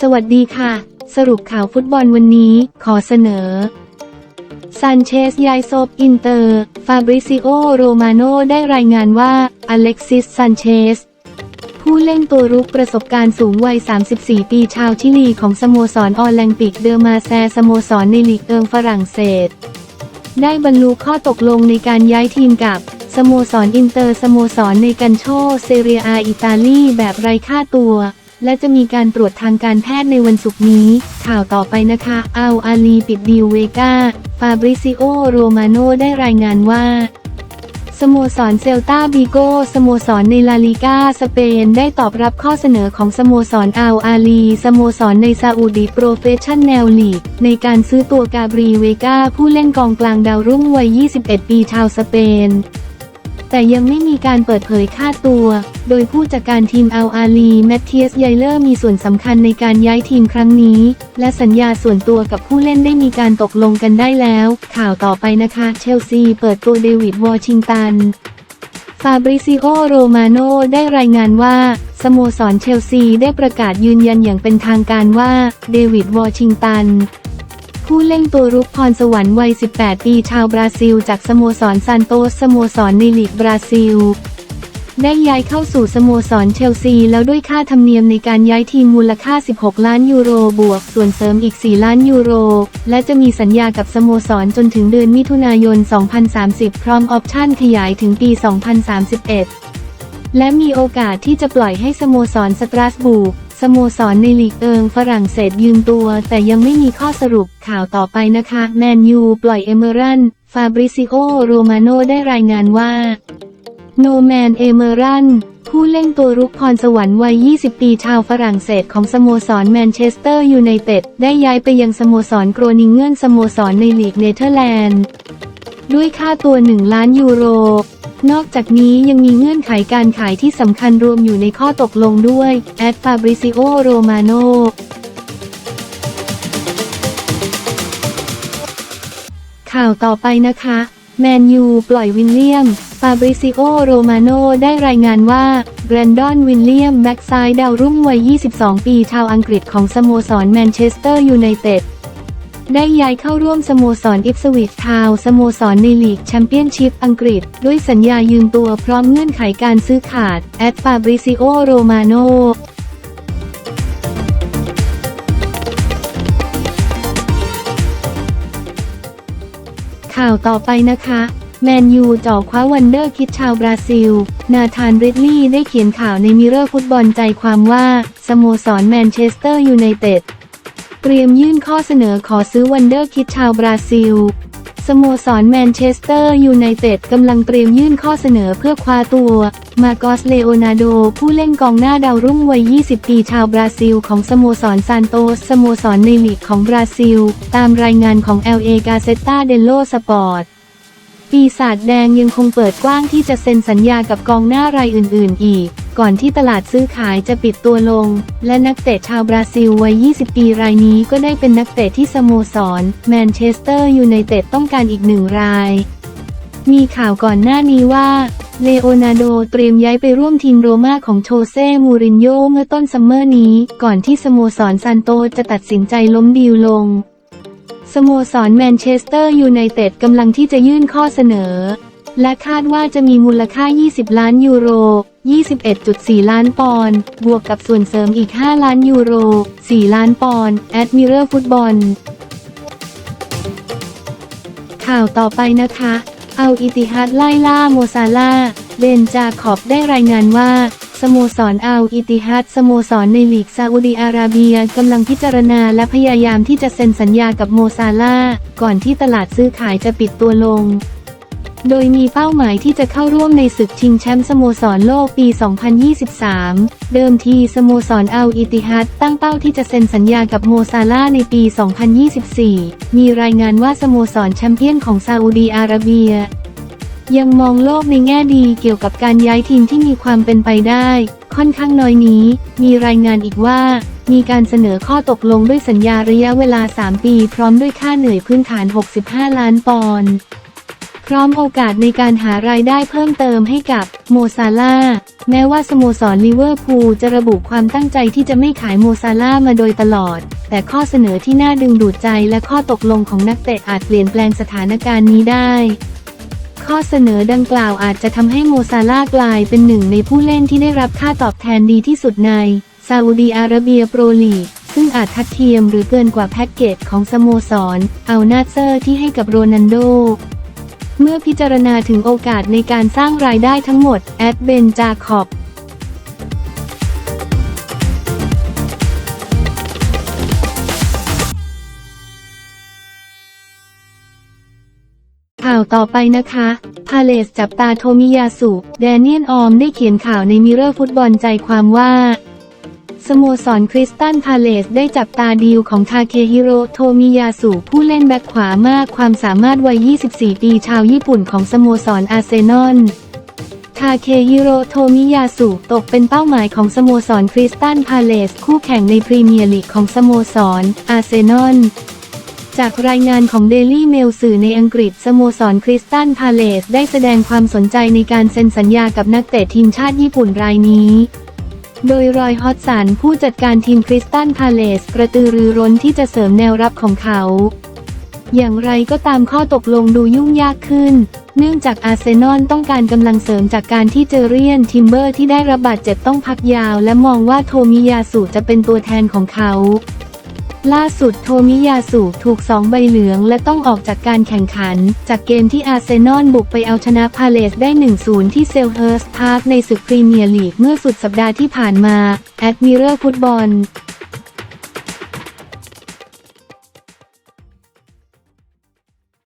สวัสดีค่ะ สรุปข่าวฟุตบอลวันนี้ ขอเสนอ ซานเชสย้ายโซบอินเตอร์ ฟาบริซิโอ โรมาโนได้รายงานว่า อเล็กซิส ซานเชส ผู้เล่นตัวรุกประสบการณ์สูงวัย 34 ปีชาวชิลีของสโมสรออแลงปิกเดอมาแซสโมสรในลีกเอิงฝรั่งเศส ได้บรรลุข้อตกลงในการย้ายทีมกับสโมสรอินเตอร์สโมสรในกันโช เซเรียอาอิตาลีแบบไร้ค่าตัว และจะมีการตรวจทางการแพทย์ในวันศุกร์นี้ ข่าวต่อไปนะคะ อัลอาลีปิดดีลเวกาฟาบริซิโอ โรมาโนได้รายงานว่าสโมสรเซลตาบิโกสโมสรในลาลิกาสเปน ได้ตอบรับข้อเสนอของสโมสรอัลอาลีสโมสรในซาอุดีโปรเฟชชั่นแนลลีก ในการซื้อตัวกาบรีเวกาผู้เล่นกองกลางดาวรุ่งวัย 21 ปีชาวสเปน แต่ยังไม่มีการเปิดเผยค่าตัว โดยผู้จัดการทีมอัลอาลีแมตเทียสไยเลอร์มีส่วนสำคัญในการย้ายทีมครั้งนี้ และสัญญาส่วนตัวกับผู้เล่นได้มีการตกลงกันได้แล้ว ข่าวต่อไปนะคะ เชลซีเปิดตัวเดวิดวอชิงตันฟาบริซิโอโรมาโนได้รายงานว่า สโมสรเชลซีได้ประกาศยืนยันอย่างเป็นทางการว่า เดวิดวอชิงตัน ผู้เล่นตัวรุกพรสวรรค์วัย 18 ปีชาวบราซิล จากสโมสรซานโตสสโมสรในลีกบราซิล ได้ย้ายเข้าสู่สโมสรเชลซี แล้วด้วยค่าธรรมเนียมในการย้ายทีมมูลค่า 16 ล้านยูโรบวก ส่วนเสริมอีก 4 ล้านยูโร และจะมีสัญญากับสโมสรจนถึงเดือนมิถุนายน 2030 พร้อมออปชั่นขยายถึงปี 2031 และมีโอกาสที่จะปล่อยให้สโมสรสตราสบูร์ สโมสรในลีกเอิงฝรั่งเศสยืมตัว แต่ยังไม่มีข้อสรุปข่าวต่อไปนะคะ แมนยูปล่อยเอเมอรันฟาบริซิโอโรมาโนได้รายงานว่า โนแมนเอเมอรันผู้เล่นตัวรุกพรสวรรค์วัย 20 ปีชาวฝรั่งเศสของสโมสรแมนเชสเตอร์ยูไนเต็ดได้ย้ายไปยังสโมสรโกรนิงเงินสโมสรในลีกเนเธอร์แลนด์ ด้วยค่าตัว 1 ล้านยูโร นอกจากนี้ยังมีเงื่อนไขการขายที่สำคัญรวมอยู่ในข้อตกลงด้วยแอดฟาบริซิโอโรมาโนข่าวต่อไปนะคะ แมนยูปล่อยวินเลียมฟาบริซิโอโรมาโนได้รายงานว่าแบรนดอนวินเลียมแบ็กซ้ายดาวรุ่งวัย 22 ปีชาวอังกฤษของสโมสรแมนเชสเตอร์ยูไนเต็ด ได้ย้ายเข้าร่วมสโมสรอิฟสวิชทาวน์สโมสรในลีกแชมเปี้ยนชิพอังกฤษ ด้วยสัญญายืมตัวพร้อมเงื่อนไขการซื้อขาด แอดฟาบริซิโอโรมาโนข่าวต่อไปนะคะ แมนยูจ่อคว้าวันเดอร์คิดชาวบราซิล นาธานริดลีย์ได้เขียนข่าวในมิเรอร์ฟุตบอลใจความว่า สโมสรแมนเชสเตอร์ยูไนเต็ด เตรียมยื่นข้อเสนอขอซื้อวันเดอร์คิดชาวบราซิล สโมสรแมนเชสเตอร์ยูไนเต็ดกำลังเตรียมยื่นข้อเสนอเพื่อคว้าตัว มาโกสเลโอนาโด ผู้เล่นกองหน้าดาวรุ่งวัย 20 ปีชาวบราซิล ของสโมสรซานโตสสโมสรในลีกของบราซิล ตามรายงานของ LA Gazeta dello Sport ปีศาจแดงยังคงเปิดกว้างที่จะเซ็นสัญญากับกองหน้ารายอื่น ๆ อีก ก่อนที่ตลาดซื้อขายจะปิดตัวลง และนักเตะชาวบราซิลวัย 20 ปีรายนี้ก็ได้เป็นนักเตะที่สโมสร แมนเชสเตอร์ยูไนเต็ดต้องการอีกหนึ่งราย มีข่าวก่อนหน้านี้ว่าเลโอนาร์โดเตรียมย้ายไปร่วมทีมโรม่าของโชเซ่มูรินโญ่เมื่อต้นซัมเมอร์นี้ ก่อนที่สโมสรซานโตจะตัดสินใจล้มดีลลง สโมสรแมนเชสเตอร์ยูไนเต็ดกำลังที่จะยื่นข้อเสนอ และคาดว่าจะมีมูลค่า 20 ล้านยูโร 21.4 ล้านปอนด์ บวกกับส่วนเสริมอีก 5 ล้านยูโร 4 ล้านปอนด์ แอดมิเรอร์ฟุตบอล ข่าวต่อไปนะคะ เอาอิติฮัดไล่ล่าโมซาลา เบนจาขอบได้รายงานว่าสโมสรอัลอิติฮัดสโมสรในลีกซาอุดีอาระเบียกำลังพิจารณาและพยายามที่จะเซ็นสัญญากับโมซาลาก่อนที่ตลาดซื้อขายจะปิดตัวลง โดยมีเป้าหมายที่จะเข้าร่วมในศึกชิงแชมป์สโมสรโลกปี 2023 เดิมทีสโมสรอัลอิติฮัดตั้งเป้าที่จะเซ็นสัญญากับโมซาลาในปี 2024 มีรายงานว่าสโมสรแชมเปี้ยนของซาอุดีอาระเบีย ยังมองโลกในแง่ดีเกี่ยวกับการย้ายทีมที่มีความเป็นไปได้ ค่อนข้างน้อยนี้ มีรายงานอีกว่ามีการเสนอข้อตกลงด้วยสัญญาระยะเวลา 3 ปี พร้อมด้วยค่าเหนื่อยพื้นฐาน 65 ล้านปอนด์ พร้อมโอกาสในการหารายได้เพิ่มเติมให้กับโมซาลาแม้ว่าสโมสรลิเวอร์พูลจะระบุความตั้งใจที่จะไม่ขายโมซาลามาโดยตลอด แต่ข้อเสนอที่น่าดึงดูดใจและข้อตกลงของนักเตะอาจเปลี่ยนแปลงสถานการณ์นี้ได้ข้อเสนอดังกล่าวอาจจะทำให้โมซาลากลายเป็นหนึ่งในผู้เล่นที่ได้รับค่าตอบแทนดีที่สุดในซาอุดีอาระเบียโปรลีกซึ่งอาจทัดเทียมหรือเกินกว่าแพ็กเกจของสโมสรอัลนาเซอร์ที่ให้กับโรนันโด เมื่อพิจารณาถึงโอกาสในการสร้างรายได้ทั้งหมด แอดเบนจาคอบข่าวต่อไปนะคะ พาเลสจับตาโทมิยาสุ แดเนียนออมได้เขียนข่าวในมิเรอร์ฟุตบอลใจความว่า สโมสรคริสตันพาเลสได้จับตาดีลของทาเคฮิโรโทมิยาสุผู้เล่นแบ็คขวามากความสามารถวัย 24 ปีชาวญี่ปุ่นของสโมสรอาร์เซนอลทาเคฮิโรโทมิยาสุตกเป็นเป้าหมายของสโมสรคริสตันพาเลสคู่แข่งในพรีเมียร์ลีกของสโมสรอาร์เซนอลจากรายงานของ Daily Mail สื่อในอังกฤษสโมสรคริสตันพาเลสได้แสดงความสนใจในการเซ็นสัญญากับนักเตะทีมชาติญี่ปุ่นรายนี้ โดยรอยฮอตสันผู้จัดการทีมคริสตันพาเลสกระตือรือร้นที่จะเสริมแนวรับของเขา อย่างไรก็ตามข้อตกลงดูยุ่งยากขึ้น เนื่องจากอาร์เซนอลต้องการกำลังเสริมจากการที่เจอเรียนทิมเบอร์ที่ได้รับบาดเจ็บต้องพักยาว และมองว่าโทมิยาสุจะเป็นตัวแทนของเขา ล่าสุดโทมิยาสุถูกสองใบเหลืองและต้องออกจากการแข่งขัน จากเกมที่อาร์เซนอลบุกไปเอาชนะพาเลสได้ 1-0 ที่เซลเฮิร์สพาร์คในศึกพรีเมียร์ลีกเมื่อสุดสัปดาห์ที่ผ่านมาแอดมิเรอร์ฟุตบอล